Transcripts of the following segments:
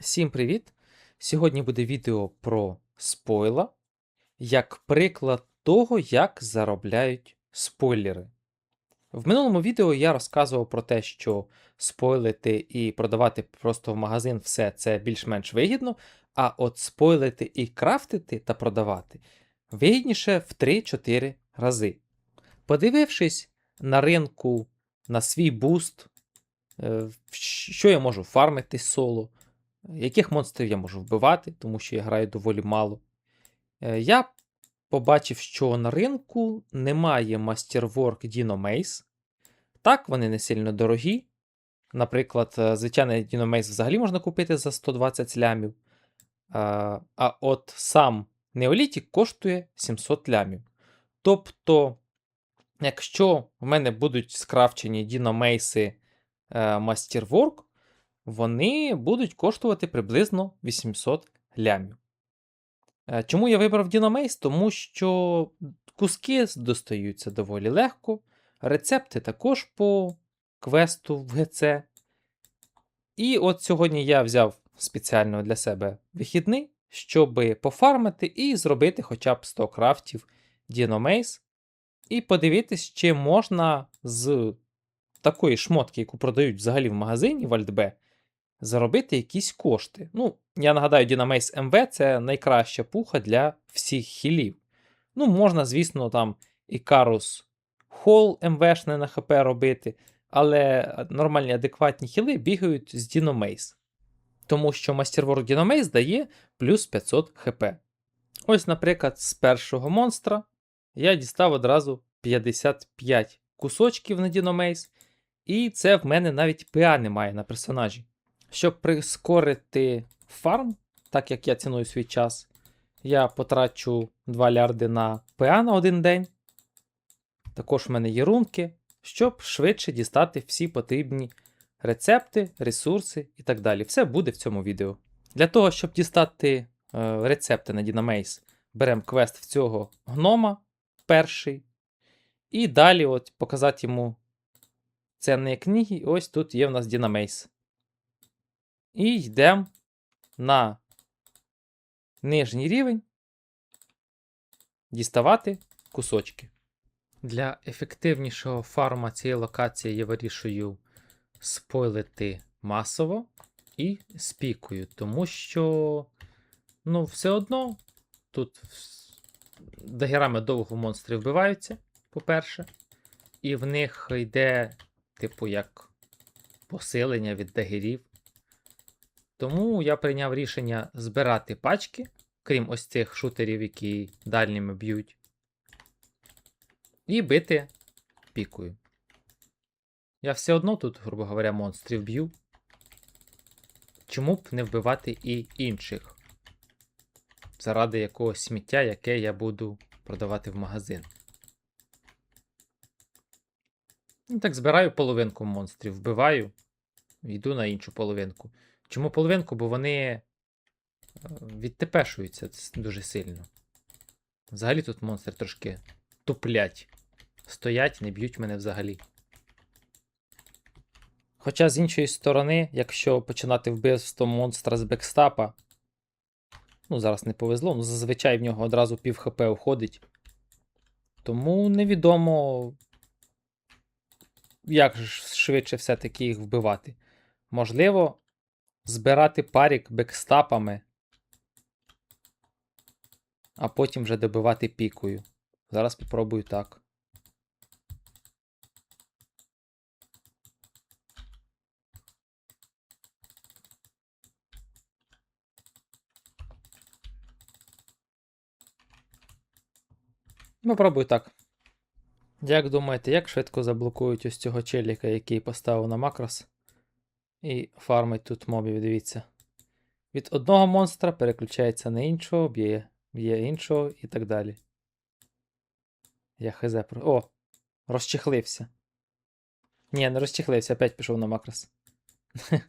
Всім привіт! Сьогодні буде відео про спойла, як приклад того, як заробляють спойлери. В минулому відео я розказував про те, що спойлити і продавати просто в магазин все це більш-менш вигідно, а от спойлити і крафтити та продавати вигідніше в 3-4 рази. Подивившись на ринку на свій буст, е, що я можу фармити соло, яких монстрів я можу вбивати, тому що я граю доволі мало. Е, Я побачив, що на ринку немає Masterwork Dino Maze. Так, вони не сильно дорогі. Наприклад, е, звичайний Dino Maze взагалі можна купити за 120 лямів. А, от сам Неолітік коштує 700 лямів. Тобто, якщо в мене будуть скрафчені Dino Maze е, Masterwork, вони будуть коштувати приблизно 800 лямів. Е, Чому я вибрав Dynamaze? Тому що куски достаються доволі легко, рецепти також по квесту в ГЦ. І от сьогодні я взяв спеціально для себе вихідний, щоб пофармити і зробити хоча б 100 крафтів Dynamaze. І подивитись, чи можна з такої шмотки, яку продають взагалі в магазині в Альтб, заробити якісь кошти. Ну, я нагадаю, Dynamace MV це найкраща пуха для всіх хілів. Ну, можна, звісно, там Icarus Hall МВшне на ХП робити, але нормальні адекватні хіли бігають з Dynamace. Тому що Masterwork Dynamace дає плюс 500 хп. Ось, наприклад, з першого монстра я дістав одразу 55 кусочків на Dynamace, і це в мене навіть ПА немає на персонажі. Щоб прискорити фарм, так як я ціную свій час, я потрачу 2 лярди на ПА на один день. Також в мене є рунки, щоб швидше дістати всі потрібні рецепти, ресурси і так далі. Все буде в цьому відео. Для того, щоб дістати е, рецепти на Dynamace, беремо квест в цього гнома перший. І далі от показати йому цінні книги. І ось тут є в нас Dynamace. І йдемо на нижній рівень діставати кусочки. Для ефективнішого фарма цієї локації я вирішую спойлити масово і спікою, тому що, ну, все одно тут дагерами довго монстри вбиваються, по-перше, і в них йде, типу, як посилення від дагерів. Тому я прийняв рішення збирати пачки, крім ось цих шутерів, які дальніми б'ють, і бити пікою. Я все одно тут, грубо говоря, монстрів б'ю. Чому б не вбивати і інших? Заради якогось сміття, яке я буду продавати в магазин. Ну, так, збираю половинку монстрів, вбиваю, йду на іншу половинку. Чому половинку? Бо вони е, відтепешуються дуже сильно. Взагалі тут монстри трошки туплять. Стоять, не б'ють мене взагалі. Хоча з іншої сторони, якщо починати вбивство монстра з бекстапа, ну, зараз не повезло, ну зазвичай в нього одразу пів ХП уходить. Тому невідомо, як швидше все-таки їх вбивати. Можливо, збирати парік бекстапами, а потім вже добивати пікою. Зараз спробую так. Попробую так. Як думаєте, як швидко заблокують ось цього челіка, який поставив на макрос? І фармить тут мобів, дивіться. Від одного монстра переключається на іншого, б'є б'є іншого і так далі. Я хз про. О! Розчехлився. Ні, не розчехлився, опять пішов на макрос.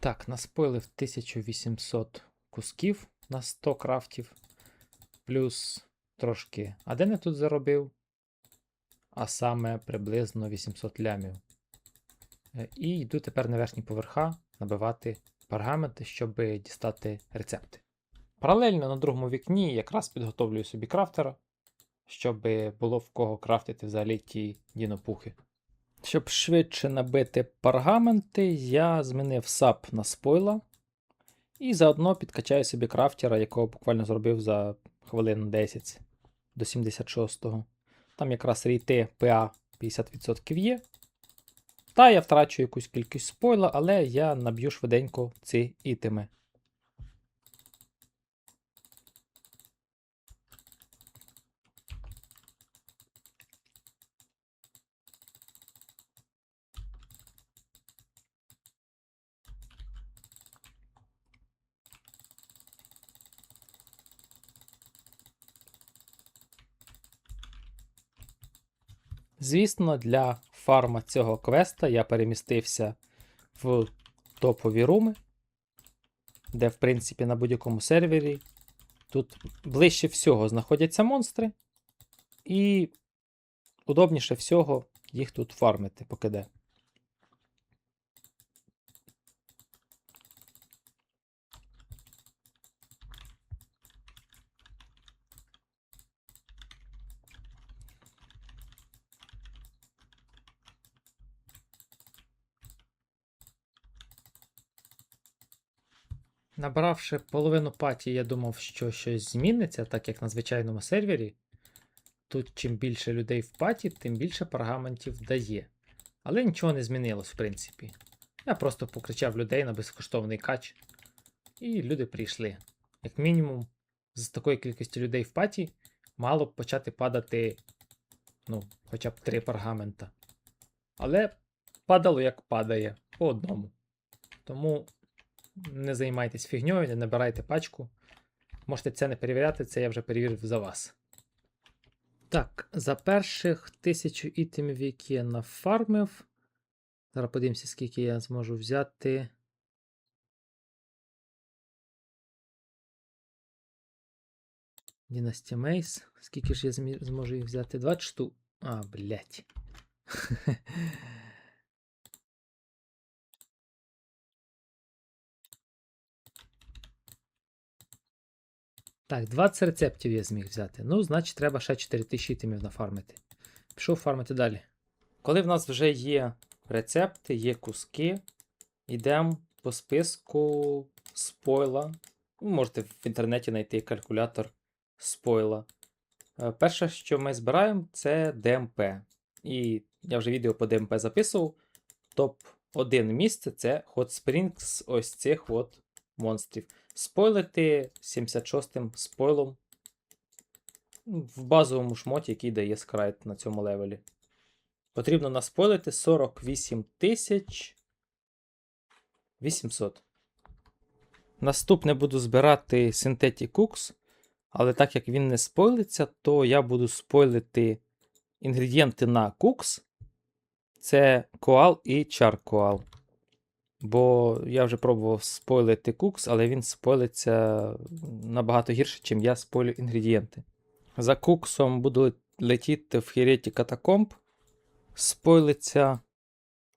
Так, наспойлив 1800 кусків на 100 крафтів. Плюс трошки. А де не тут заробив? А саме приблизно 800 лямів. Е, І йду тепер на верхні поверха набивати пергаменти, щоб дістати рецепти. Паралельно на другому вікні якраз підготовлюю собі крафтера, щоб було в кого крафтити взагалі ті дінопухи. Щоб швидше набити паргаменти, я змінив сап на спойла. І заодно підкачаю собі крафтера, якого буквально зробив за хвилин 10 до 76-го. Там якраз рейти ПА 50% є. Та я втрачу якусь кількість спойла, але я наб'ю швиденько ці ітеми. Звісно, для фарма цього квеста я перемістився в топові руми, де, в принципі, на будь-якому сервері тут ближче всього знаходяться монстри, і удобніше всього їх тут фармити, поки Набравши половину паті, я думав, що щось зміниться, так як на звичайному сервері. Тут чим більше людей в паті, тим більше паргаментів дає. Але нічого не змінилось, в принципі. Я просто покричав людей на безкоштовний кач, і люди прийшли. Як мінімум, з такої кількості людей в паті мало б почати падати, ну, хоча б три паргамента. Але падало як падає, по одному. Тому не займайтесь фігньою, не набирайте пачку. Можете це не перевіряти, це я вже перевірив за вас. Так, за перших тисячу ітемів, які я нафармив. Зараз подивимося, скільки я зможу взяти. Дінасті Мейс. Скільки ж я зможу їх взяти? 20 штук. А, блять. Так, 20 рецептів я зміг взяти. Ну, значить, треба ще 4000 ітемів нафармити. Пішов фармити далі. Коли в нас вже є рецепти, є куски, йдемо по списку спойла. Ви можете в інтернеті знайти калькулятор спойла. Е, Перше, що ми збираємо, це ДМП. І я вже відео по ДМП записував. Топ-1 місце це Hot Springs ось цих от монстрів. Спойлити 76-м спойлом в базовому шмоті, який дає скрайт на цьому левелі. Потрібно наспойлити 48 тисяч 800. Наступне буду збирати Synthetic Cooks, але так як він не спойлиться, то я буду спойлити інгредієнти на Cooks. Це коал і чаркоал. Бо я вже пробував спойлити кукс, але він спойлиться набагато гірше, ніж я спойлю інгредієнти. За куксом буду летіти в Хіреті Катакомб. Спойлиться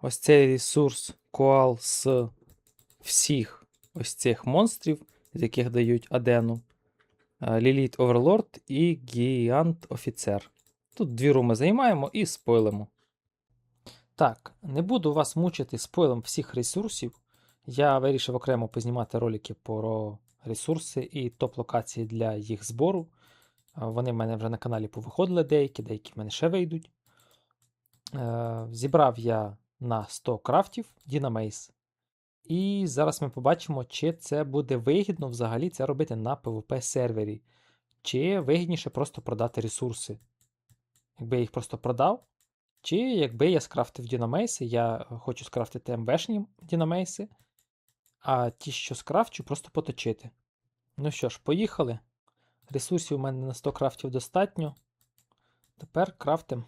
ось цей ресурс коал з всіх ось цих монстрів, з яких дають Адену. Ліліт Оверлорд і Гіант Офіцер. Тут дві руми займаємо і спойлимо. Так, не буду вас мучити спойлом всіх ресурсів. Я вирішив окремо познімати ролики про ресурси і топ-локації для їх збору. Вони в мене вже на каналі повиходили деякі, деякі в мене ще вийдуть. Е, Зібрав я на 100 крафтів Dynamace. І зараз ми побачимо, чи це буде вигідно взагалі це робити на PvP сервері, чи вигідніше просто продати ресурси. Якби я їх просто продав, чи якби я скрафтив дінамейси, я хочу скрафтити МВшні дінамейси, а ті, що скрафчу, просто поточити. Ну що ж, поїхали. Ресурсів у мене на 100 крафтів достатньо. Тепер крафтим.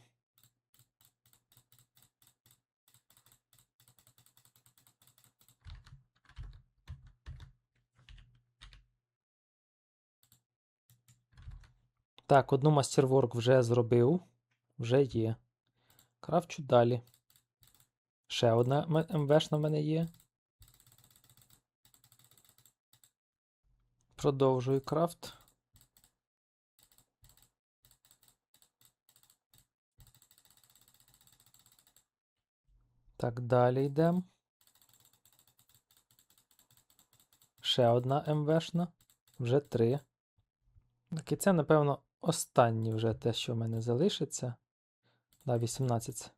Так, одну мастерворк вже зробив. Вже є. Крафчу далі. Ще одна МВшна в мене є. Продовжую крафт. Так, далі йдемо. Ще одна МВшна. Вже три. Так, і це, напевно, останнє вже те, що в мене залишиться. Да, 18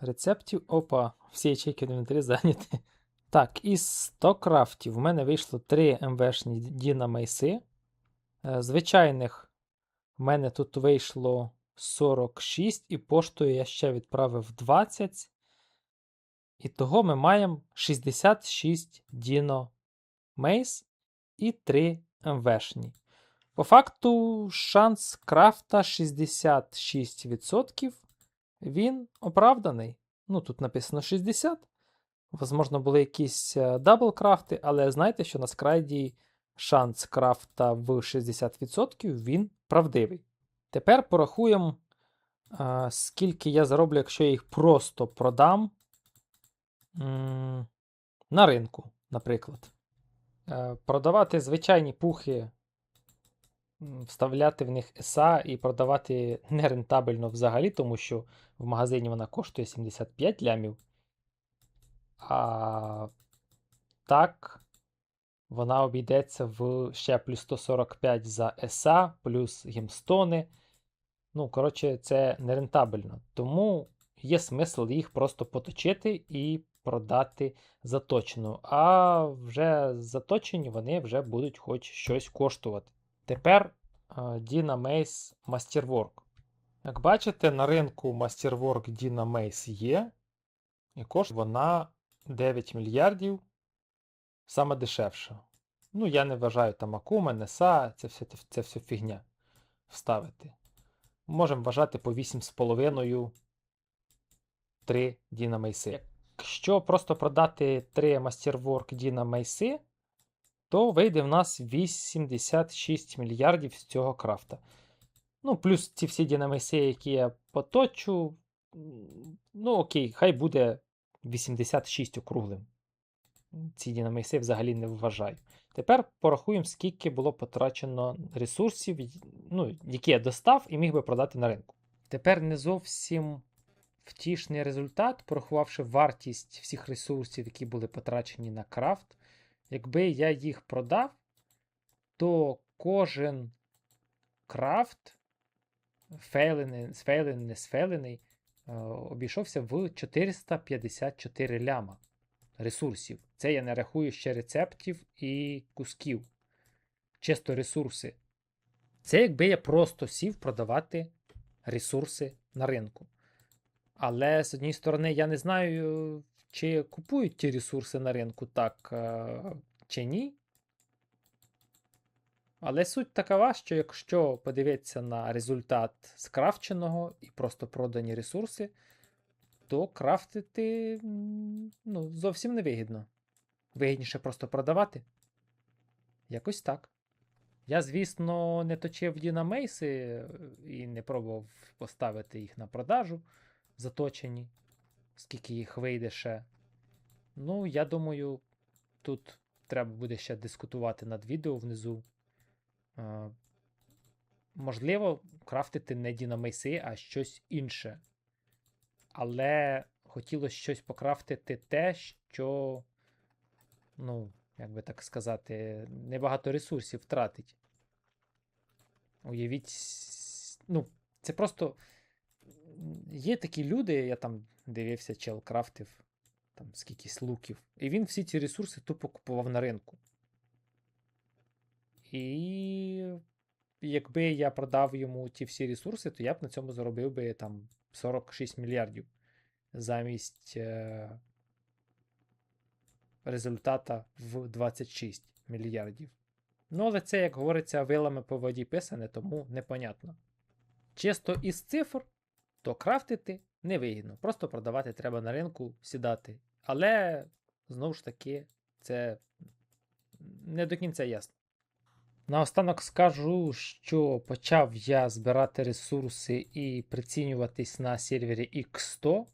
рецептів. Опа, всі ячейки інвентарі зайняті. Так, із 100 крафтів в мене вийшло 3 МВшні Діна Мейси. Е, Звичайних в мене тут вийшло 46, і поштою я ще відправив 20. І того ми маємо 66 Діно Мейс і 3 МВшні. По факту, шанс крафта 66%. Він оправданий. Ну, тут написано 60. Возможно, були якісь е, дабл крафти, але знаєте, що на скрайді шанс крафта в 60% він правдивий. Тепер порахуємо, е, скільки я зароблю, якщо я їх просто продам на ринку, наприклад. Е, Продавати звичайні пухи, вставляти в них ЕСА і продавати нерентабельно взагалі, тому що в магазині вона коштує 75 лямів. А так, вона обійдеться в ще плюс 145 за ЕСА, плюс гімстони. Ну, коротше, це нерентабельно. Тому є смисл їх просто поточити і продати заточену. А вже заточені вони вже будуть хоч щось коштувати. Тепер е, Dina Mace Masterwork. Як бачите, на ринку Masterwork Dina Mace є. І коштує вона 9 мільярдів. Саме дешевша. Ну, я не вважаю там Акума, Неса, це все, це все фігня вставити. Можемо вважати по 8,5 3 Діна Мейси. Якщо просто продати 3 Masterwork Діна Мейси, то вийде в нас 86 мільярдів з цього крафта. Ну, плюс ці всі Діна які я поточу. Ну, окей, хай буде 86 округлим. Ці Діна Мейси взагалі не вважаю. Тепер порахуємо, скільки було потрачено ресурсів, ну, які я достав і міг би продати на ринку. Тепер не зовсім втішний результат, порахувавши вартість всіх ресурсів, які були потрачені на крафт. Якби я їх продав, то кожен крафт, фейлений, сфейлений, не сфейлений, е, обійшовся в 454 ляма ресурсів. Це я не рахую ще рецептів і кусків. Чисто ресурси. Це якби я просто сів продавати ресурси на ринку. Але з однієї сторони, я не знаю, чи купують ті ресурси на ринку так е, чи ні. Але суть такова, що якщо подивитися на результат скрафченого і просто продані ресурси, то крафтити ну, зовсім не вигідно. Вигідніше просто продавати. Якось так. Я, звісно, не точив Дінамейси е, і не пробував поставити їх на продажу заточені, скільки їх вийде ще. Ну, я думаю, тут треба буде ще дискутувати над відео внизу. Е, можливо, крафтити не Дінамейси, а щось інше. Але хотілося щось покрафтити те, що, ну, як би так сказати, небагато ресурсів втратить. Уявіть, ну, це просто. Є такі люди, я там дивився, чел крафтив там скількись луків, і він всі ці ресурси тупо купував на ринку. І якби я продав йому ті всі ресурси, то я б на цьому заробив би там 46 мільярдів замість е, результата в 26 мільярдів. Ну, але це, як говориться, вилами по воді писане, тому непонятно. Чисто із цифр, то крафтити невигідно. Просто продавати треба на ринку, сідати. Але, знову ж таки, це не до кінця ясно. Наостанок скажу, що почав я збирати ресурси і прицінюватись на сервері X100.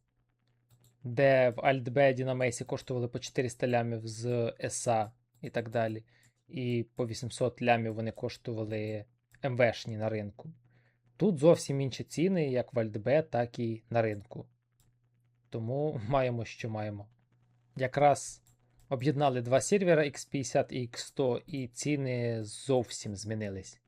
де в Альтбеді на Мейсі коштували по 400 лямів з ЕСА і так далі. І по 800 лямів вони коштували МВшні на ринку. Тут зовсім інші ціни, як в Альтбе, так і на ринку. Тому маємо, що маємо. Якраз об'єднали два сервера X50 і X100, і ціни зовсім змінились.